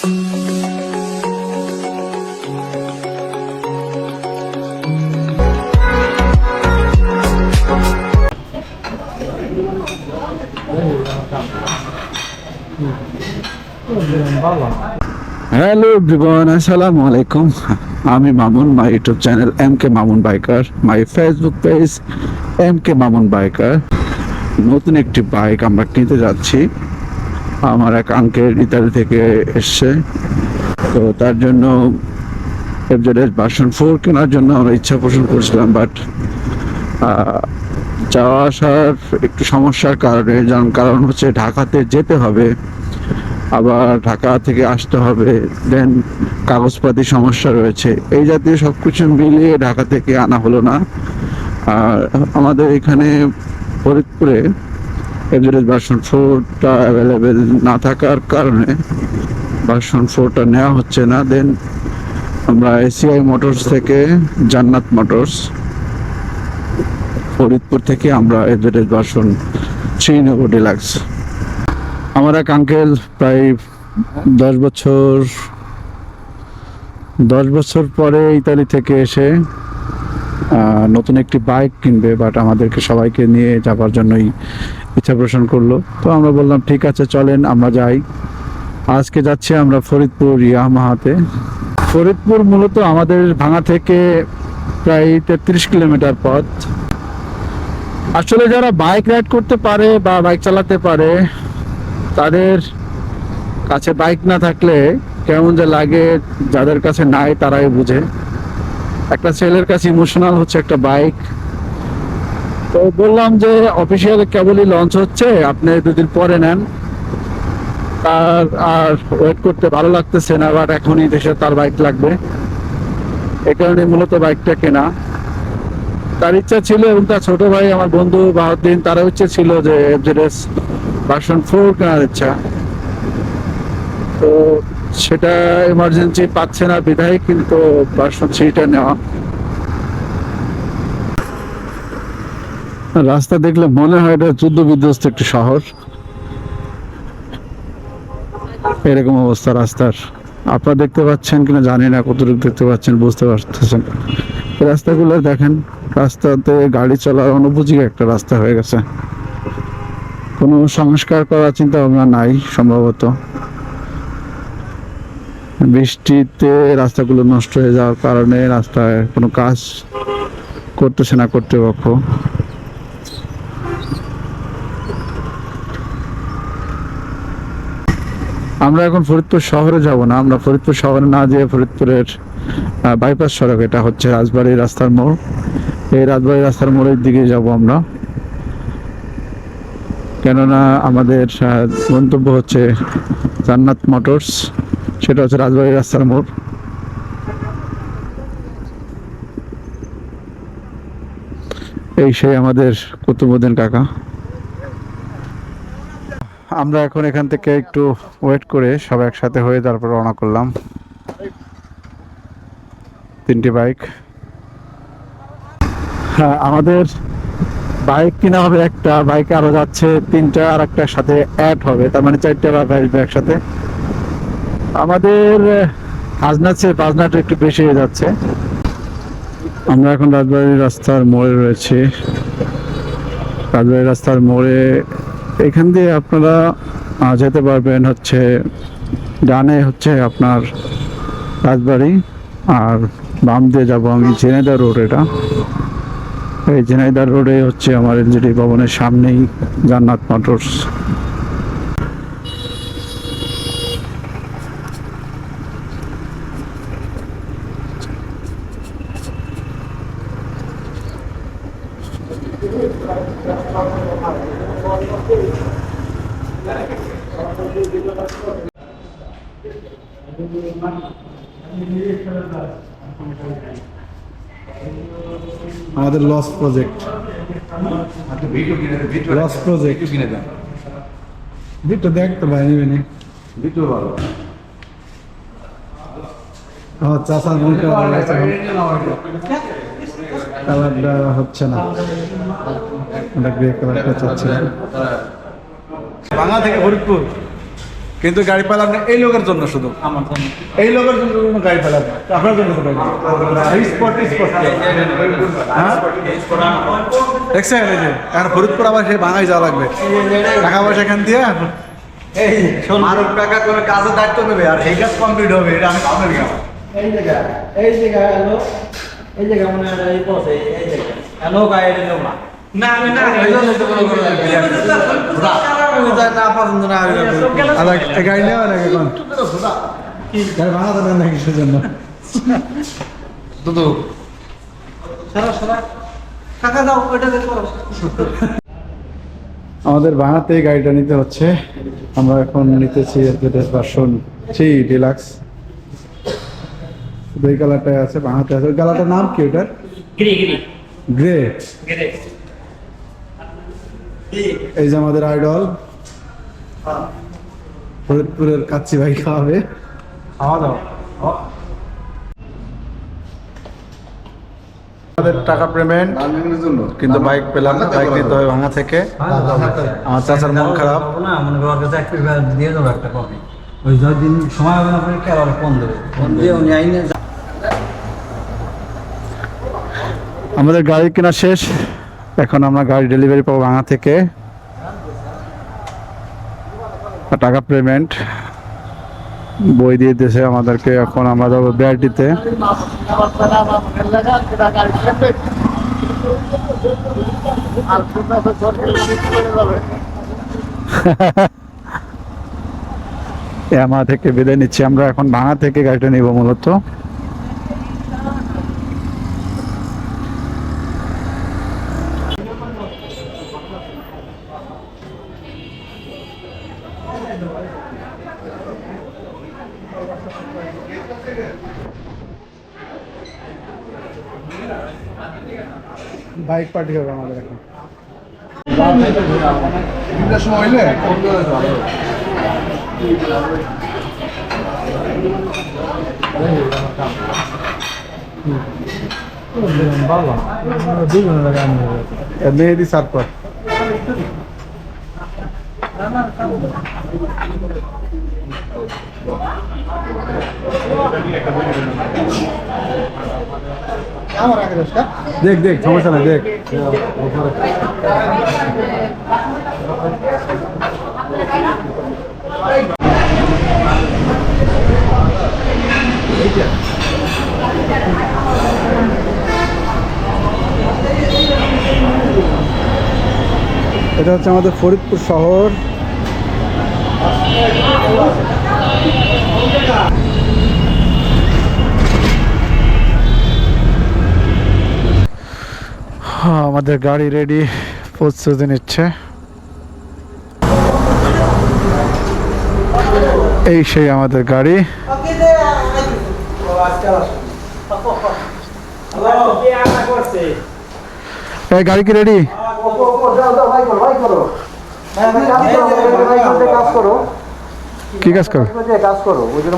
Hello everyone আসসালামু আলাইকুম আমি Mamun my YouTube channel M K Mamun biker my Facebook page M K Mamun biker নতুন একটি bike আমরা কিনতে যাচ্ছি। আমার এক আঙ্কেল ইতালি থেকে এসছে। তো তার জন্য এফজেডএস ভার্সন ফোর কেনার জন্য আমরা ইচ্ছা পোষণ করছিলাম বাট যাওয়া আসার একটু সমস্যার কারণে যেমন কারণ হচ্ছে ঢাকাতে যেতে হবে, আবার ঢাকা থেকে আসতে হবে দেন কাগজপাতি সমস্যা রয়েছে। এই জাতীয় সব কিছু মিলিয়ে ঢাকা থেকে আনা হলো না। আর আমাদের এখানে ফরিদপুরে এভারেজ ভার্সন ফোরটা অ্যাভেলেবেল না থাকার কারণে ভার্সন ফোরটা নেওয়া হচ্ছে না। দেন আমরা এসিআই মোটরস থেকে জান্নাত মোটরস ফরিদপুর থেকে আমরা এভারেজ ভার্সন থ্রি নেব ডিলাক্স আমার এক আঙ্কেল প্রায় দশ বছর দশ বছর পরে ইতালি থেকে এসে নতুন একটি বাইক কিনবে বাট আমাদেরকে সবাইকে নিয়ে যাবার জন্যই ইচ্ছা পোষণ করল। তো আমরা বললাম, ঠিক আছে, চলেন, আমরা যাই। আজকে যাচ্ছি আমরা ফরিদপুর ইয়ামাহাতে ফরিদপুর মূলত আমাদের ভাঙা থেকে প্রায় তেত্রিশ কিলোমিটার পথ। আসলে যারা বাইক রাইড করতে পারে বা বাইক চালাতে পারে, তাদের কাছে বাইক না থাকলে কেমন যে লাগে, যাদের কাছে নাই তারাই বুঝে। একটা ছেলের কাছে ইমোশনাল হচ্ছে একটা বাইক। তো বললাম যে অফিসিয়াল কেবলই লঞ্চ হচ্ছে, আপনি দুদিন পরে নেন। তার আর ওয়েট করতে ভালো লাগতেছে না বাট এখনই দেশে তার বাইক লাগবে। এ কারণে মূলত বাইকটা কেনা। তার ইচ্ছা ছিল, এবং তার ছোট ভাই, আমার বন্ধু বাহাদ্দিন তারও ইচ্ছে ছিল যে এফজেডএস ভার্সন ফোর কেনার ইচ্ছা। তো সেটা এমার্জেন্সি পাচ্ছে না বিধায় কিন্তু ভার্সন থ্রিটা নেওয়া। রাস্তা দেখলে মনে হয় এটা যুদ্ধ বিধ্বস্ত একটি শহর। এরকম অবস্থা রাস্তার। আপনারা দেখতে পাচ্ছেন কিনা জানি না, কতটুকু দেখতে পাচ্ছেন বুঝতে পারতেছেন। রাস্তাগুলো দেখেন, রাস্তাতে গাড়ি চলার অনুপযোগী একটা রাস্তা হয়ে গেছে। কোনো সংস্কার করার চিন্তা ভাবনা নাই সম্ভবত। বৃষ্টিতে রাস্তাগুলো নষ্ট হয়ে যাওয়ার কারণে রাস্তায় কোনো কাজ করতেছে না কর্তৃপক্ষ। আমরা এখন ফরিদপুর শহরে যাব না। আমরা ফরিদপুর শহরে না যেয়ে ফরিদপুরের বাইপাস সড়ক, এটা হচ্ছে রাজবাড়ি রাস্তার মোড়। এই রাজবাড়ি রাস্তার মোড়ের দিকে যাব আমরা। কেননা আমাদের গন্তব্য হচ্ছে জান্নাত মোটরস। সেটা হচ্ছে রাজবাড়ি রাস্তার মোড়। এই সেই আমাদের কুতুবুদ্দিন কাকা। আমরা এখন এখান থেকে একটু ওয়েট করে সব একসাথে হয়ে তারপর রওনা করলাম। তিনটি বাইক হ্যাঁ আমাদের বাইক কিনা হবে একটা বাইক আরও যাচ্ছে, তিনটা আর একটার সাথে অ্যাড হবে, তার মানে চারটা বাইক আসবে একসাথে। আমাদের খাজনা চেয়ে বাজনাটা একটু বেশি হয়ে যাচ্ছে। আমরা এখন রাজবাড়ির রাস্তার মোড়ে রয়েছি। রাজবাড়ির রাস্তার মোড়ে এখান দিয়ে আপনারা যেতে পারবেন হচ্ছে, ডানে হচ্ছে আপনার রাজবাড়ি, আর বাম দিয়ে যাব আমি ঝিনাইদা রোড এটা। এই ঝিনাইদা রোডে হচ্ছে আমার এলজিডি ভবনের সামনেই জান্নাত মোটরস। আমাদের লস প্রজেক্ট ভিডিও কিনে দেন ভিডিও লস প্রজেক্ট ভিডিও কিনে দেন বিট্টু দেখ তো ভাই নিবি নি ভিডিও ভালো আমার চাষা মন কালারটা হচ্ছে না। ওটা গ্রে কালারটা চাচ্ছি বাংলা থেকে ফরিদপুর। কিন্তু গাড়ি পেলাম না এই লোকের জন্য শুধু। আমার জন্য এই লোকের জন্য কোনো গাড়ি পেলাম না। আপনার জন্য কোথায় এই স্পট স্পট হ্যাঁ? দেখছেন এই যে এখন ফরিদপুর আবার সেই ভাঙাই যাওয়া লাগবে। টাকা পয়সা এখান দিয়ে। এই শোন। আরও টাকা করে কাজের দায়িত্ব নেবে আর এই কাজ কমপ্লিট হবে এটা আমি কেন এই জায়গা এই জায়গা হলো এই জায়গা মনে হয় এই পথে এই জায়গা হ্যালো গায়ে দিল না। না আমি না এই জন্য তো কোনো কোনো না পছন্দ না আবার গাড়ি নেওয়া লাগে কোন? গাড়ি ভাঙা তো না কিসের জন্য দুদু। সারা সারা। টাকা দাও ওইটা দেখো আমাদের বাংলাতে গাড়িটা নিতে হচ্ছে। আমরা এখন নিতেছি ভার্সন থ্রি ডিলাক্স দুই কালারটাই আছে বাংলাতে আছে। ওই কালারটার নাম কি ওটার? গিরি এই যে আমাদের আইডল ফরিদপুরের কাচ্চি ভাই খাওয়াবে। খাওয়া। দাও আমাদের টাকা পেমেন্ট কিন্তু বাইক পেলাম না বাইক নিতে হবে ভাঙা থেকে। আমার চাচার মন খারাপ। মনে দিয়ে দেবো একটা কপি ওই দিন সময় হবে না আর ফোন দেবে। ফোন দিয়ে উনি আইনে আমাদের গাড়ি কেনা শেষ। এখন আমরা গাড়ি ডেলিভারি পাবো ভাঙা থেকে। টাকা পেমেন্ট বই দিয়ে দিয়েছে আমাদেরকে, এখন আমরা যাব বিআরটিতে আমার থেকে বিদায় নিচ্ছি। আমরা এখন ভাঙা থেকে গাড়িটা নিব মূলত। বাইক পার্টি হবে আমাদের এখন। সময় হইলে? মেহেদি সারপর দেখ দেখ সমস্যা নাই দেখ। এটা হচ্ছে আমাদের ফরিদপুর শহর। আমাদের গাড়ি রেডি প্রস্তুতি নিচ্ছে এই সেই আমাদের গাড়ি। এই গাড়ি কি রেডি কি কাজ করো? কাজ করো ওই জন্য